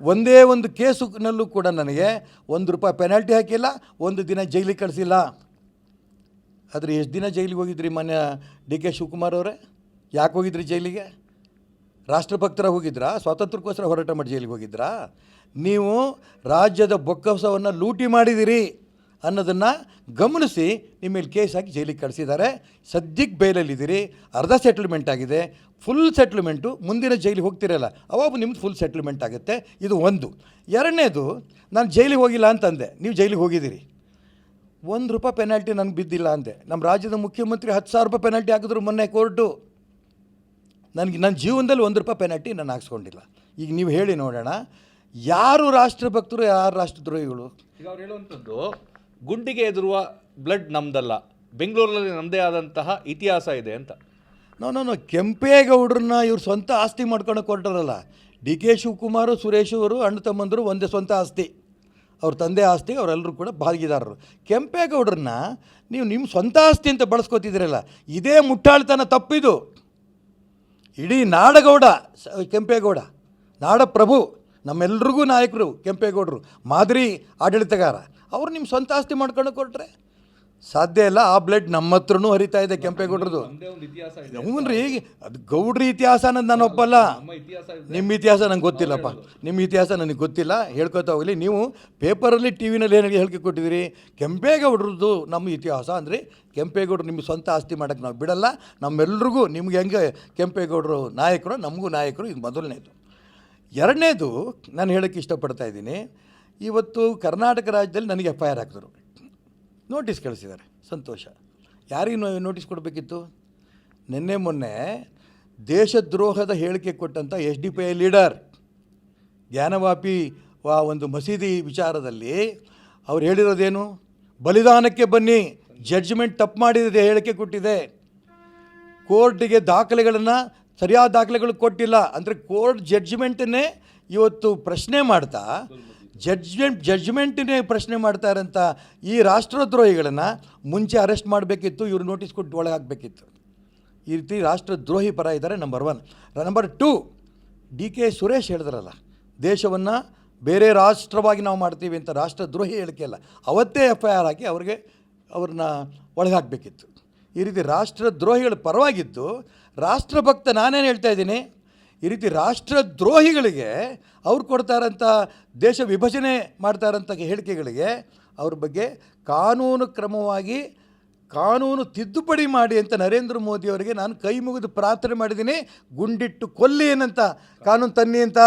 ಒಂದೇ ಒಂದು ಕೇಸಿನಲ್ಲೂ ಕೂಡ ನನಗೆ ಒಂದು ರೂಪಾಯಿ ಪೆನಾಲ್ಟಿ ಹಾಕಿಲ್ಲ, ಒಂದು ದಿನ ಜೈಲಿಗೆ ಕಳಿಸಿಲ್ಲ. ಆದರೆ ಎಷ್ಟು ದಿನ ಜೈಲಿಗೆ ಹೋಗಿದ್ರಿ ಮಾನ್ಯ ಡಿ ಕೆ ಶಿವಕುಮಾರ್ ಅವರೇ? ಯಾಕೆ ಹೋಗಿದ್ರಿ ಜೈಲಿಗೆ? ರಾಷ್ಟ್ರಭಕ್ತರ ಹೋಗಿದ್ರಾ? ಸ್ವಾತಂತ್ರ್ಯಕ್ಕೋಸ್ಕರ ಹೋರಾಟ ಮಾಡಿ ಜೈಲಿಗೆ ಹೋಗಿದ್ರಾ? ನೀವು ರಾಜ್ಯದ ಬೊಕ್ಕಸವನ್ನು ಲೂಟಿ ಮಾಡಿದಿರಿ. ಅನ್ನೋದನ್ನು ಗಮನಿಸಿ ನಿಮ್ಮ ಮೇಲೆ ಕೇಸ್ ಹಾಕಿ ಜೈಲಿಗೆ ಕಳಿಸಿದ್ದಾರೆ. ಸದ್ಯಕ್ಕೆ ಬೇಲಲ್ಲಿದ್ದೀರಿ. ಅರ್ಧ ಸೆಟ್ಲ್ಮೆಂಟ್ ಆಗಿದೆ. ಫುಲ್ ಸೆಟ್ಲ್ಮೆಂಟು ಮುಂದಿನ ಜೈಲಿಗೆ ಹೋಗ್ತಿರಲ್ಲ. ಅವಾಗ ನಿಮ್ದು ಫುಲ್ ಸೆಟ್ಲ್ಮೆಂಟ್ ಆಗುತ್ತೆ. ಇದು ಒಂದು. ಎರಡನೇದು, ನಾನು ಜೈಲಿಗೆ ಹೋಗಿಲ್ಲ ಅಂತಂದೆ. ನೀವು ಜೈಲಿಗೆ ಹೋಗಿದ್ದೀರಿ. ಒಂದು ರೂಪಾಯಿ ಪೆನಾಲ್ಟಿ ನನಗೆ ಬಿದ್ದಿಲ್ಲ ಅಂದೆ. ನಮ್ಮ ರಾಜ್ಯದ ಮುಖ್ಯಮಂತ್ರಿ ಹತ್ತು ಸಾವಿರ ರೂಪಾಯಿ ಪೆನಾಲ್ಟಿ ಹಾಕಿದ್ರು ಮೊನ್ನೆ ಕೋರ್ಟು ನನಗೆ, ನನ್ನ ಜೀವನದಲ್ಲಿ ಒಂದು ರೂಪಾಯಿ ಪೆನಾಲ್ಟಿ ನಾನು ಹಾಕ್ಸ್ಕೊಂಡಿಲ್ಲ. ಈಗ ನೀವು ಹೇಳಿ ನೋಡೋಣ. ಯಾರು ರಾಷ್ಟ್ರಭಕ್ತರು ಯಾರು ರಾಷ್ಟ್ರದ್ರೋಹಿಗಳು ಈಗ ಅವ್ರು ಹೇಳುವಂಥದ್ದು ಗುಂಡಿಗೆ ಎದುರುವ ಬ್ಲಡ್ ನಮ್ದಲ್ಲ ಬೆಂಗಳೂರಲ್ಲಿ ನಮ್ಮದೇ ಆದಂತಹ ಇತಿಹಾಸ ಇದೆ ಅಂತ. ನಾವು ನಾನು ಕೆಂಪೇಗೌಡ್ರನ್ನ ಇವ್ರು ಸ್ವಂತ ಆಸ್ತಿ ಮಾಡ್ಕೊಂಡು ಕೊಟ್ಟರಲ್ಲ ಡಿ ಕೆ ಶಿವಕುಮಾರು, ಸುರೇಶ್ ಅವರು, ಅಣ್ಣ ತಮ್ಮಂದರು ಒಂದೇ ಸ್ವಂತ ಆಸ್ತಿ. ಅವ್ರ ತಂದೆ ಆಸ್ತಿ ಅವರೆಲ್ಲರೂ ಕೂಡ ಭಾಗಿದಾರರು. ಕೆಂಪೇಗೌಡ್ರನ್ನ ನೀವು ನಿಮ್ಮ ಸ್ವಂತ ಆಸ್ತಿ ಅಂತ ಬಳಸ್ಕೊತಿದ್ದೀರಲ್ಲ, ಇದೇ ಮುಟ್ಟಾಳ್ತನ ತಪ್ಪಿದು. ಇಡೀ ನಾಡಗೌಡ ಕೆಂಪೇಗೌಡ, ನಾಡಪ್ರಭು, ನಮ್ಮೆಲ್ರಿಗೂ ನಾಯಕರು ಕೆಂಪೇಗೌಡರು. ಮಾದರಿ ಆಡಳಿತಗಾರ. ಅವ್ರು ನಿಮ್ಮ ಸ್ವಂತ ಆಸ್ತಿ ಮಾಡ್ಕೊಂಡು ಕೊಟ್ಟರೆ ಸಾಧ್ಯ ಇಲ್ಲ ಆ ಬ್ಲಡ್ ನಮ್ಮ ಹತ್ರನೂ ಹರಿತಾ ಇದೆ ಕೆಂಪೇಗೌಡರದು. ಹ್ಞೂ ರೀ ಅದು ಗೌಡ್ರ ಇತಿಹಾಸ ಅನ್ನೋದು ನಾನು ಒಪ್ಪಲ್ಲ. ನಮ್ಮ ಇತಿಹಾಸ ಇದೆ. ನಿಮ್ಮ ಇತಿಹಾಸ ನಂಗೆ ಗೊತ್ತಿಲ್ಲಪ್ಪ. ನಿಮ್ಮ ಇತಿಹಾಸ ನನಗೆ ಗೊತ್ತಿಲ್ಲ ಹೇಳ್ಕೊತಾ ಹೋಗಲಿ. ನೀವು ಪೇಪರಲ್ಲಿ ಟಿ ವಿನಲ್ಲಿ ಏನು ಹೇಳಿಕೆ ಕೊಟ್ಟಿದ್ದೀರಿ? ಕೆಂಪೇಗೌಡ್ರದ್ದು ನಮ್ಮ ಇತಿಹಾಸ ಅಂದರೆ ಕೆಂಪೇಗೌಡರು ನಿಮ್ಮ ಸ್ವಂತ ಆಸ್ತಿ ಮಾಡೋಕ್ಕೆ ನಾವು ಬಿಡಲ್ಲ. ನಮ್ಮೆಲ್ರಿಗೂ ನಿಮ್ಗೆ ಹೆಂಗೆ ಕೆಂಪೇಗೌಡರು ನಾಯಕರು ನಮಗೂ ನಾಯಕರು ಇದು ಮೊದಲನೇದು. ಎರಡನೇದು ನಾನು ಹೇಳೋಕ್ಕೆ ಇಷ್ಟಪಡ್ತಾ ಇದ್ದೀನಿ ಇವತ್ತು ಕರ್ನಾಟಕ ರಾಜ್ಯದಲ್ಲಿ ನನಗೆ ಎಫ್ ಐ ಆರ್ ಹಾಕಿದ್ರು. ನೋಟಿಸ್ ಕಳಿಸಿದ್ದಾರೆ. ಸಂತೋಷ. ಯಾರಿಗೆ ನೋಟಿಸ್ ಕೊಡಬೇಕಿತ್ತು? ನಿನ್ನೆ ಮೊನ್ನೆ ದೇಶದ್ರೋಹದ ಹೇಳಿಕೆ ಕೊಟ್ಟಂಥ S D P I leader Gyanvapi ವಾ ಒಂದು ಮಸೀದಿ ವಿಚಾರದಲ್ಲಿ ಅವ್ರು ಹೇಳಿರೋದೇನು? ಬಲಿದಾನಕ್ಕೆ ಬನ್ನಿ, ಜಡ್ಜ್ಮೆಂಟ್ ತಪ್ಪು ಮಾಡಿದೆ ಹೇಳಿಕೆ ಕೊಟ್ಟಿದೆ. ಕೋರ್ಟಿಗೆ ದಾಖಲೆಗಳನ್ನು ಸರಿಯಾದ ದಾಖಲೆಗಳು ಕೊಟ್ಟಿಲ್ಲ. ಅಂದರೆ ಕೋರ್ಟ್ ಜಡ್ಜ್ಮೆಂಟನ್ನೇ ಇವತ್ತು ಪ್ರಶ್ನೆ ಮಾಡ್ತಾ ಜಡ್ಜ್ಮೆಂಟ್ ಜಡ್ಜ್ಮೆಂಟನ್ನೇ ಪ್ರಶ್ನೆ ಮಾಡ್ತಾರಂಥ ಈ ರಾಷ್ಟ್ರದ್ರೋಹಿಗಳನ್ನು ಮುಂಚೆ ಅರೆಸ್ಟ್ ಮಾಡಬೇಕಿತ್ತು, ಇವರು ನೋಟಿಸ್ ಕೊಟ್ಟು ಒಳಗೆ ಹಾಕಬೇಕಿತ್ತು ಈ ರೀತಿ ರಾಷ್ಟ್ರದ್ರೋಹಿ ಪರ ಇದ್ದಾರೆ number one number two D K Suresh ಹೇಳಿದ್ರಲ್ಲ, ದೇಶವನ್ನು ಬೇರೆ ರಾಷ್ಟ್ರವಾಗಿ ನಾವು ಮಾಡ್ತೀವಿ ಅಂತ ರಾಷ್ಟ್ರದ್ರೋಹಿ ಹೇಳಿಕೆ ಅಲ್ಲ, ಅವತ್ತೇ ಎಫ್ ಐ ಆರ್ ಹಾಕಿ ಅವ್ರಿಗೆ ಅವ್ರನ್ನ ಒಳಗೆ ಹಾಕಬೇಕಿತ್ತು ಈ ರೀತಿ ರಾಷ್ಟ್ರದ್ರೋಹಿಗಳ ಪರವಾಗಿದ್ದು, ರಾಷ್ಟ್ರಭಕ್ತ ನಾನೇನು ಹೇಳ್ತಾ ಇದ್ದೀನಿ? ಈ ರೀತಿ ರಾಷ್ಟ್ರದ್ರೋಹಿಗಳಿಗೆ ಅವ್ರು ಕೊಡ್ತಾರಂಥ ದೇಶ ವಿಭಜನೆ ಮಾಡ್ತಾರಂಥ ಹೇಳಿಕೆಗಳಿಗೆ ಅವ್ರ ಬಗ್ಗೆ ಕಾನೂನು ಕ್ರಮವಾಗಿ ಕಾನೂನು ತಿದ್ದುಪಡಿ ಮಾಡಿ ಅಂತ ನರೇಂದ್ರ ಮೋದಿ ಅವರಿಗೆ ನಾನು ಕೈ ಮುಗಿದು ಪ್ರಾರ್ಥನೆ ಮಾಡಿದ್ದೀನಿ, ಗುಂಡಿಟ್ಟು ಕೊಲ್ಲಿ ಏನಂತ, ಕಾನೂನು ತನ್ನಿ ಅಂತ.